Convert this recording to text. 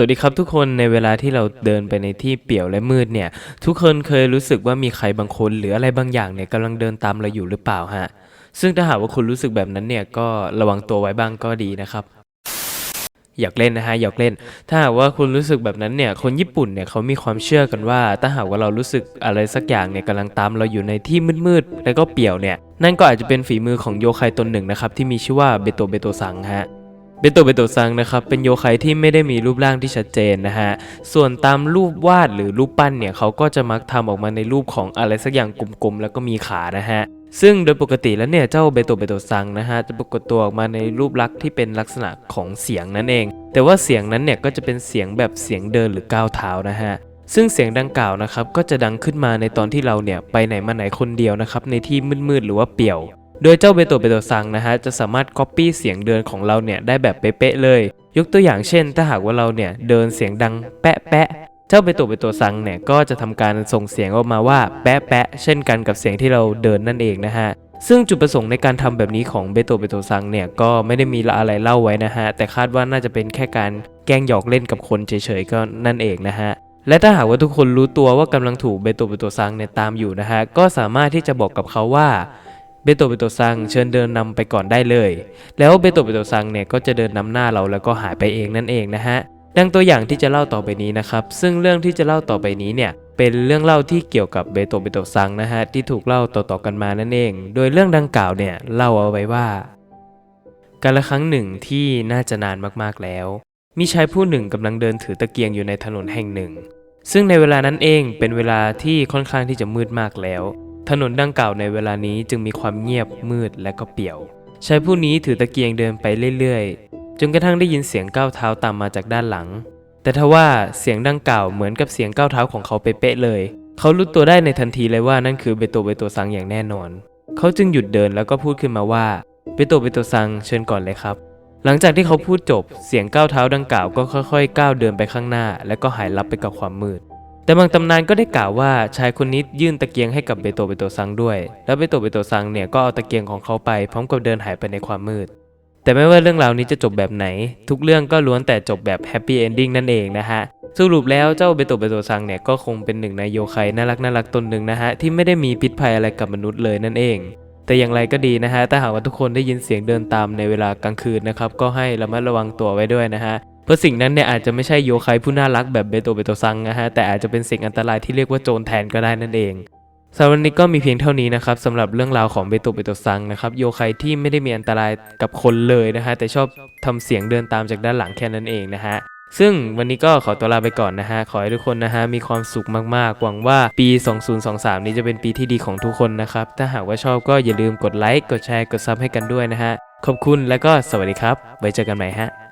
สวัสดีครับทุกคนในเวลาที่เราเดินไปในที่เปี่ยวและมืดเนี่ย ทุกคนเคยรู้สึกว่ามีใครบางคน หรืออะไรบางอย่างเนี่ยกำลังเดินตามเราอยู่หรือเปล่าฮะ ซึ่งถ้าหากว่าคุณรู้สึกแบบนั้นเนี่ยก็ระวังตัวไว้บ้างก็ดีนะครับอยากเล่นนะฮะอยากเล่น ถ้าหากว่าคุณรู้สึกแบบนั้นเนี่ยคนญี่ปุ่นเนี่ยเขามีความเชื่อกันว่า ถ้าหากว่าเรารู้สึกอะไรสักอย่างเนี่ยกำลังตามเราอยู่ในที่มืดๆแล้วก็เปี่ยวเนี่ยนั่นก็อาจจะเป็นฝีมือของโยไคตนหนึ่งนะครับที่มีชื่อว่าเบโตเบโตซังฮะ เบโตเบโตซังนะครับเป็นโยไคที่ไม่ได้มีรูปร่างที่ชัดเจนนะฮะส่วนตามรูปวาดหรือรูปปั้นเนี่ยเขาก็จะมักทำออกมาในรูปของอะไรสักอย่างกลมๆแล้วก็มีขานะฮะซึ่งโดยปกติแล้วเนี่ยเจ้าเบโตเบโตซังนะฮะจะปรากฏตัวออกมาในรูปลักษณ์ที่เป็นลักษณะของเสียงนั่นเอง แต่ว่าเสียงนั้นเนี่ยก็จะเป็นเสียงแบบเสียงเดินหรือก้าวเท้านะฮะซึ่งเสียงดังกล่าวนะครับก็จะดังขึ้นมาในตอนที่เราเนี่ยไปไหนมาไหนคนเดียวนะครับในที่มืดๆหรือว่าเปี่ยว โดยเจ้าเบโตเบโตซังนะฮะจะสามารถ Copy เสียงเดินของเราเนี่ยได้แบบเป๊ะเลย ยกตัวอย่างเช่น ถ้าหากว่าเราเนี่ยเดินเสียงดังแปะแปะเจ้าเบโตเบโตซังเนี่ยก็จะทำการส่งเสียงออกมาว่าแปะแปะเช่นกันกับเสียงที่เราเดินนั่นเองนะฮะซึ่งจุดประสงค์ในการทำแบบนี้ของเบโตเบโตซังเนี่ยก็ไม่ได้มีอะไรเล่าไว้นะฮะแต่คาดว่าน่าจะเป็นแค่การแกล้งหยอกเล่นกับคนเฉยๆก็นั่นเองนะฮะและถ้าหากว่าทุกคนรู้ตัวว่ากำลังถูกเบโตเบโตซังเนี่ยตามอยู่นะฮะก็สามารถที่จะบอกกับเขาว่า เบโตเบโตซังเชิญเดินนำไปก่อนได้เลย แล้วเบโตเบโตซังเนี่ยก็จะเดินนำหน้าเราแล้วก็หายไปเองนั่นเองนะฮะดังตัวอย่างที่จะเล่าต่อไปนี้นะครับ ซึ่งเรื่องที่จะเล่าต่อไปนี้เนี่ยเป็นเรื่องเล่าที่เกี่ยวกับเบโตเบโตซังนะฮะที่ถูกเล่าต่อๆกันมานั่นเอง โดยเรื่องดังกล่าวเนี่ยเล่าเอาไว้ว่าการละครั้งหนึ่งที่น่าจะนานมากๆแล้ว มีชายผู้หนึ่งกำลังเดินถือตะเกียงอยู่ในถนนแห่งหนึ่ง ซึ่งในเวลานั้นเองเป็นเวลาที่ค่อนข้างที่จะมืดมากแล้ว ถนนดังกล่าวในเวลานี้จึงมีความเงียบมืดและก็เปี่ยว ชายผู้นี้ถือตะเกียงเดินไปเรื่อยๆ จนกระทั่งได้ยินเสียงก้าวเท้าตามมาจากด้านหลัง แต่ทว่าเสียงดังกล่าวเหมือนกับเสียงก้าวเท้าของเขาเป๊ะเลย เขารู้ตัวได้ในทันทีเลยว่านั่นคือเบโตเบโตซังอย่างแน่นอน เขาจึงหยุดเดินแล้วก็พูดขึ้นมาว่าเบโตเบโตซังเชิญก่อนเลยครับ หลังจากที่เขาพูดจบ เสียงก้าวเท้าดังกล่าวก็ค่อยๆ ก้าวเดินไปข้างหน้า แล้วก็หายลับไปกับความมืด แต่บางตำนานก็ได้กล่าวว่าชายคนนี้ยื่นตะเกียงให้กับเบโตเบโตซังด้วย แล้วเบโตเบโตซังเนี่ยก็เอาตะเกียงของเขาไปพร้อมกับเดินหายไปในความมืด แต่ไม่ว่าเรื่องราวนี้จะจบแบบไหน ทุกเรื่องก็ล้วนแต่จบแบบแฮปปี้เอนดิ้งนั่นเองนะฮะสรุปแล้วเจ้าเบโตเบโตซังเนี่ยก็คงเป็นหนึ่งในโยไคน่ารักน่ารักตนหนึ่งนะฮะที่ไม่ได้มีพิษภัยอะไรกับมนุษย์เลยนั่นเอง แต่อย่างไรก็ดีนะฮะถ้าหากว่าทุกคนได้ยินเสียงเดินตามในเวลากลางคืนนะครับก็ให้ระมัดระวังตัวไว้ด้วยนะฮะ เพราะสิ่งนั้นเนี่ยอาจจะไม่ใช่โยไคผู้น่ารักแบบเบโตเบโตซังนะฮะแต่อาจจะเป็นสิ่งอันตรายที่เรียกว่าโจรแทนก็ได้นั่นเองสำหรับวันนี้ก็มีเพียงเท่านี้นะครับสำหรับเรื่องราวของเบโตเบโตซังนะครับโยไคที่ไม่ได้มีอันตรายกับคนเลยนะฮะแต่ชอบทำเสียงเดินตามจากด้านหลังแค่นั้นเองนะฮะซึ่งวันนี้ก็ขอตัวลาไปก่อนนะฮะ ขอให้ทุกคนนะฮะ มีความสุขมากๆ หวังว่าปี 2023 นี้จะเป็นปีที่ดีของทุกคนนะครับ ถ้าหากว่าชอบก็อย่าลืมกดไลค์ กดแชร์ กดซับให้กันด้วยนะฮะ ขอบคุณและก็สวัสดีครับ ไว้เจอกันใหม่ฮะ